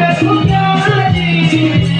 Let's go, let's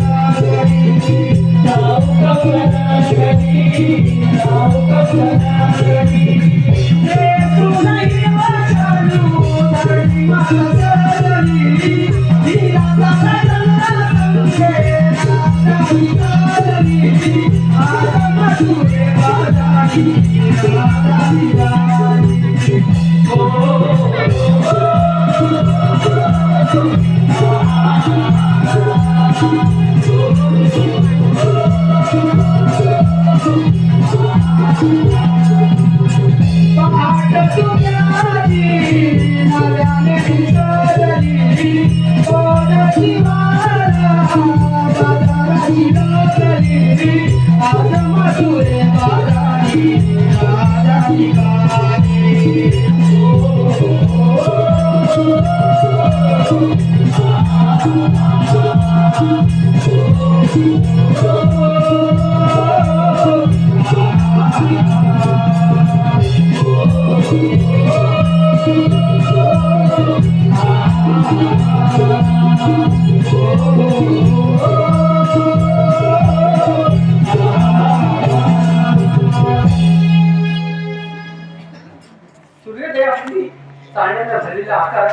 सूर्योदय आपली चालण्याचा झालेला आकार.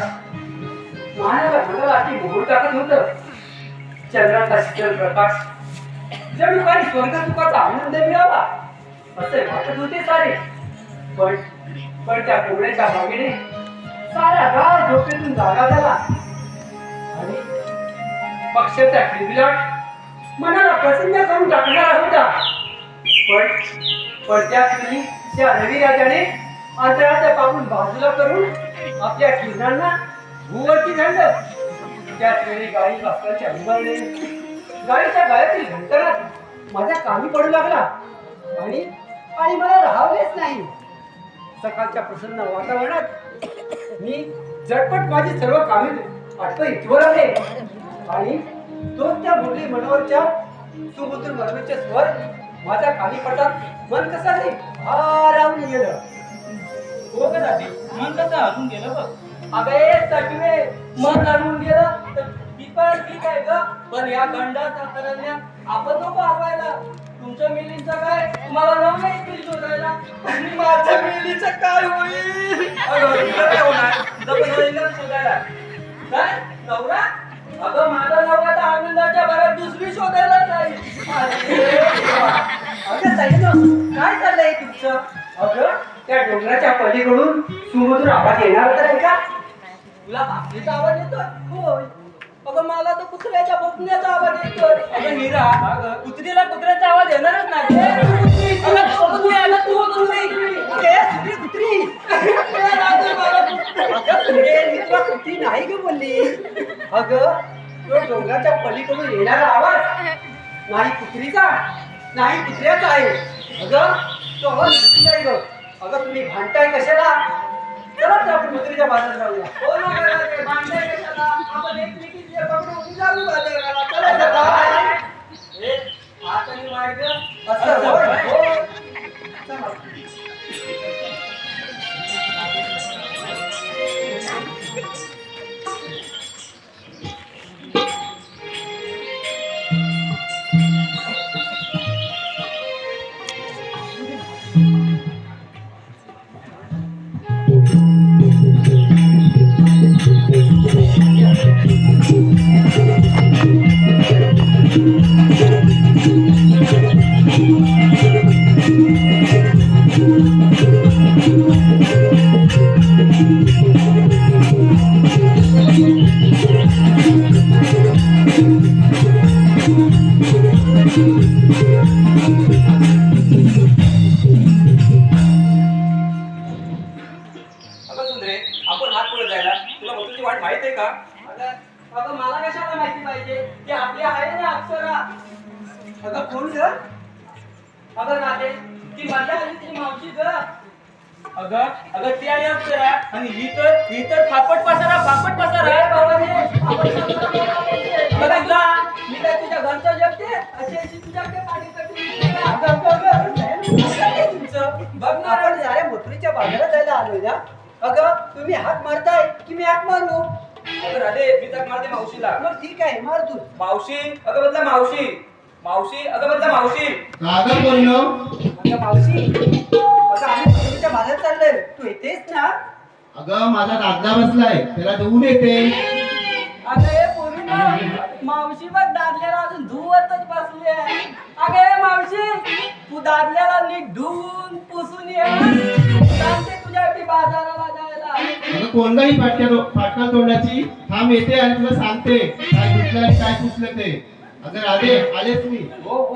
मानाला मंडळाची मोहर टाकत होत. चंद्राचा शीतल प्रकाश. जणू काही स्वर्ग सुखाचा आनंद मिळावा. असे वाटत होते सारे. पण पण त्या कोवळ्याच्या मागेने सारा गाव झोपेतून जागा झाला. आणि पक्षाचा किलबिलाट मनाला प्रसन्न करून टाकणारा होता. पण पण त्या क्षणी त्या रवी राजाने अंतराचा पाहून बाजूला करून आपल्या किरणांना भूवरती झालं. त्याच वेळी गाई वासराच्या उंबरणे गाडीच्या गायातील घंटनात माझ्या कामी पडू लागला. आणि आणि मला राहावलेच नाही. सकाळच्या प्रसन्न वातावरणात मी झटपट माझी सर्व कामे आटप इथवर आले. आणि दोन त्या मुरली मनोहरच्या सुमधुर मधुरचे स्वर माझ्या कानी पडतात. मन कसं नाही आराम गेलं हो का दादी? मन कसं हरून गेलं बघ. अबे सटवे मन अडून गेलं. तर ती पण ठीक आहे ग. पण या गंडाचा करण्या आपण नको हरवायला तुमच्या मिलींचं काय? तुम्हाला नाव नाही मिली शोधायला. आणि माझ्या मिलीचं काय होईल? काय ना शोधायला. काय? नवरा? अगं माझा नवरा तर आनंदाच्या भरात दुसरी शोधायला नाही. अगं ताईनं, काय चाललंय तुमचं? अगं त्या डोंगराच्या पलीकडून सुमधुर आवाज येणार तर आहे का? तुला भाकरीचा आवाज येतोय? होय. अगं मला तर कुत्र्याच्या बोकण्याचा आवाज येतोय. अगं नीरा कुत्रीला कुत्र्याचा आवाज येणारच नाही. ए, तू कुत्री. अगं, तू कुत्री, अगं, कुत्री. अगं, ए, कुत्री, कुत्री. नाही ग बोलली. अगं तो डोंगराच्या पलीकडून येणारा आवाज नाही कुत्रीचा नाही कुत्र्याचा आहे. अगं तो आवाज कुत्रीचा आहे ग. अगं तुम्ही भांडताय कशाला? चला तर आपण कुत्रीच्या बाजारात जाऊया हो ना कशाला? आपण एकमेकींचे पकडून जाऊ बाजाराला. चला अगं अगं मला कशाला माहिती पाहिजे? की आपली आहे ना अक्षरा अगं कोण ग? अगं राधे ती माझ्या आली ती मावशी ग. अगं अगं ती आणि अप्सरा. आणि ही तर ही तर फापट पसारा फापट पसारा. अरे जा. मी काय तुझ्या घरचं जगते अशी अशी तुझ्याकडे आहे तुमचं? बघ ना. आपण साऱ्या मथुरीच्या बाजारात जायला आलोय ना? अगं तुम्ही हात मारताय की मी हात मारू? अगं राधे मी तर मारते मावशीला. मग ठीक आहे मार तू. मावशी अगं बदला मावशी. मावशी अगं बदला मावशी. कागद बोललो. अगं मावशी अगं आम्ही बाजारात चाललोय. तू येतेस ना? अगं माझा दादला बसलाय. त्याला धुवून येते. अगं हे पोरी ना मावशी बघ दादल्याला अजून धुवतच बसली आहे. अगं हे मावशी तू दादल्याला नीट धुवून पुसून ये. जायला अगं कोणताही फाटक्या फाटका तोंडाची थांब येते आणि तुला सांगते काय धुतलं आणि काय पुसलं ते. अगर आले आलेच मी. हो. हो.